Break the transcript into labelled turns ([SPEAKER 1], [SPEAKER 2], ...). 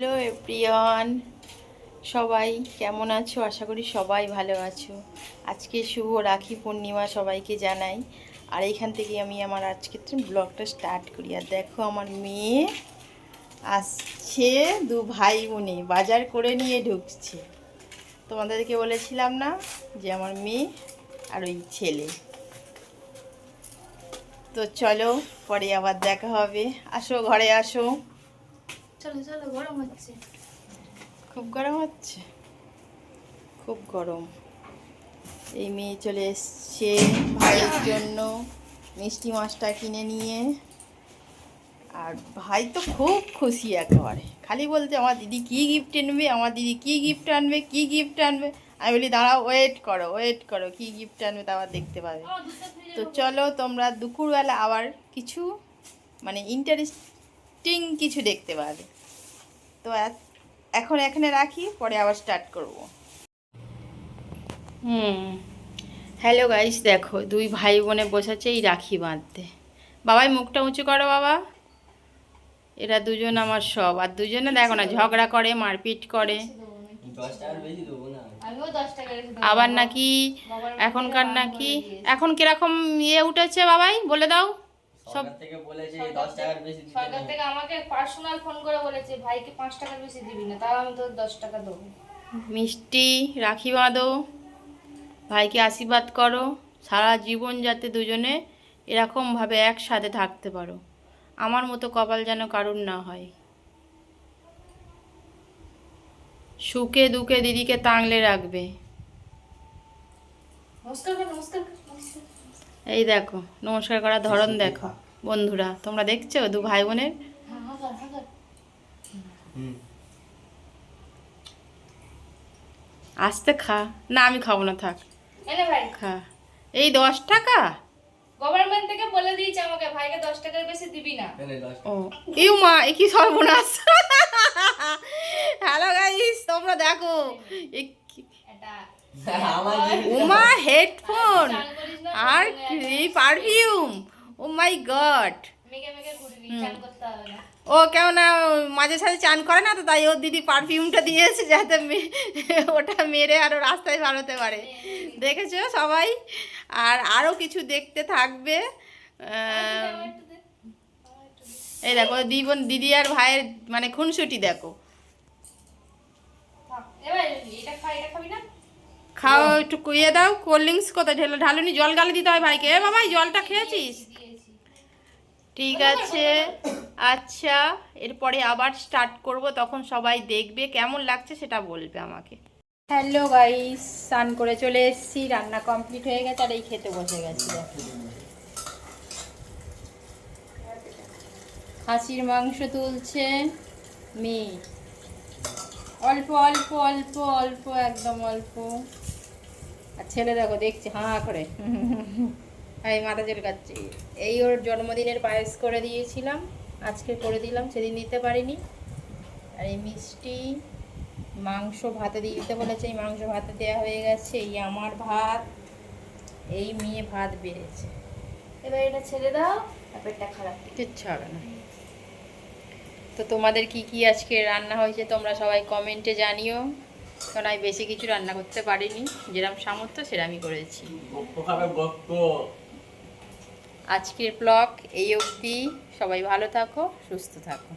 [SPEAKER 1] Hello everyone, সবাই কেমন আছো? আশা করি সবাই ভালো আছো। আজকে শুভ রাখি পূর্ণিমা সবাইকে জানাই। আর এইখান থেকে আমি আমার আজকে ব্লগটা স্টার্ট করি। আর দেখো আমার মেয়ে আসছে, দু ভাই বোনে বাজার করে নিয়ে ঢুকছে। তোমাদেরকে বলেছিলাম না যে আমার মেয়ে আর ওই ছেলে। তো চলো পরে আবার দেখা হবে। আসো, ঘরে আসো।
[SPEAKER 2] চলো চলো গরম হচ্ছে।
[SPEAKER 1] খুব গরম হচ্ছে? খুব গরম। এই মেয়ে চলে এসছে ভাইয়ের জন্য মিষ্টি মাছটা কিনে নিয়ে। আর ভাই তো খুব খুশি একেবারে। খালি বলছে আমার দিদি কী গিফট আনবে? আমার দিদি কী গিফট আনবে? কী গিফট আনবে? আমি বলি দাঁড়াও ওয়েট করো ওয়েট করো কী গিফট আনবে তা আবার দেখতে পাবে। তো চলো তোমরা দুপুরবেলা আবার কিছু মানে ইন্টারেস্টিং কিছু দেখতে পাবে। তো এখন এখানে রাখি পরে আবার স্টার্ট করব। হুম। হ্যালো গাইস দেখো দুই ভাই বোনে বসেছে এই রাখি বাঁধতে। বাবাই মুখটা উঁচু করো বাবা। এরা দুজন আমার সব আর দুজনে দেখো না ঝগড়া করে মারপিট করে। আবার নাকি এখনকার নাকি এখন কীরকম ইয়ে উঠেছে বাবাই বলে দাও।
[SPEAKER 3] সরকার থেকে বলেছে দশ টাকার বেশি দিতে
[SPEAKER 2] সরকার থেকে আমাকে পার্সোনাল ফোন করে বলেছে ভাইকে পাঁচ টাকার বেশি দিবি না তাও আমি তোর দশ টাকা দেবো।
[SPEAKER 1] মিষ্টি রাখি বাঁধো ভাইকে আশীর্বাদ করো সারা জীবন যাতে দুজনে এরকমভাবে একসাথে থাকতে পারো। আমার মতো কপাল যেন কারুর না হয়। সুখে দুঃখে দিদিকে তাংলে রাখবে।
[SPEAKER 2] নমস্কার কর, নমস্কার নমস্কার। কর।
[SPEAKER 1] এই দেখো নমস্কার করার ধরন দেখো বন্ধুরা তোমরা দেখছ? দু ভাই বোনের
[SPEAKER 2] হ্যাঁ, হ্যাঁ হ্যাঁ।
[SPEAKER 1] আসতে খা। না আমি খাব না থাক। খা। এই দশ টাকা?
[SPEAKER 2] গভর্নমেন্ট থেকে বলে দিয়েছে আমাকে ভাইকে দশ টাকার বেশি দিবি না।
[SPEAKER 1] ও ইউ মা এ কি সর্বনাশ। হ্যালো গাইস তোমরা দেখো।
[SPEAKER 2] এটা
[SPEAKER 1] উমা হেডফোন আর পারফিউম ও মাই গড ও কেমন মাঝে সাঝে চান করে না তো তাই ওর দিদি পারফিউমটা দিয়েছে যাতে ওটা মেরে আরও রাস্তায় ভালোতে পারে। দেখেছ সবাই? আর আরও কিছু দেখতে থাকবে। এই দেখো দি বোন দিদি আর ভাইয়ের মানে খুনসুটি দেখো।
[SPEAKER 2] এটা খাবি না?
[SPEAKER 1] খাও, একটু কুইয়ে দাও, কোল্ড ড্রিঙ্কস কোথায়? ঢেলে ঢালুনি, জল গালে দিতে হয় ভাইকে। এ বাবাই জলটা খেয়েছিস? ঠিক আছে। আচ্ছা এরপরে আবার স্টার্ট করব, তখন সবাই দেখবে কেমন লাগছে সেটা বলবে আমাকে। হ্যালো গাইস স্নান করে চলে এসেছি, রান্না কমপ্লিট হয়ে গেছে, আর এই খেতে বসে গেছি। খাসির মাংস তুলছে মেয়ে। অল্প অল্প অল্প অল্প, একদম অল্প। আর ছেলে দেখো দেখছি হাঁ করে। এই মাথা চুলকাচ্ছে এই ওর জন্মদিনের পায়েস করে দিয়েছিলাম আজকে করে দিলাম সেদিন দিতে পারিনি। আর এই মিষ্টি মাংস ভাতে দিয়ে দিতে বলেছে এই মাংস ভাতে দেওয়া হয়ে গেছে এই আমার ভাত এই মেয়ে ভাত বেড়েছে।
[SPEAKER 2] এবার এটা ছেড়ে দাও পেটটা খারাপ
[SPEAKER 1] কিচ্ছু হবে না। তো তোমাদের কি কি আজকে রান্না হয়েছে তোমরা সবাই কমেন্টে জানিও। কারণ আমি বেশি কিছু রান্না করতে পারিনি। যেরকম সামর্থ্য, সেরামই করেছি। আজকের ব্লগ এই অবধি। সবাই ভালো থাকো, সুস্থ থাকো।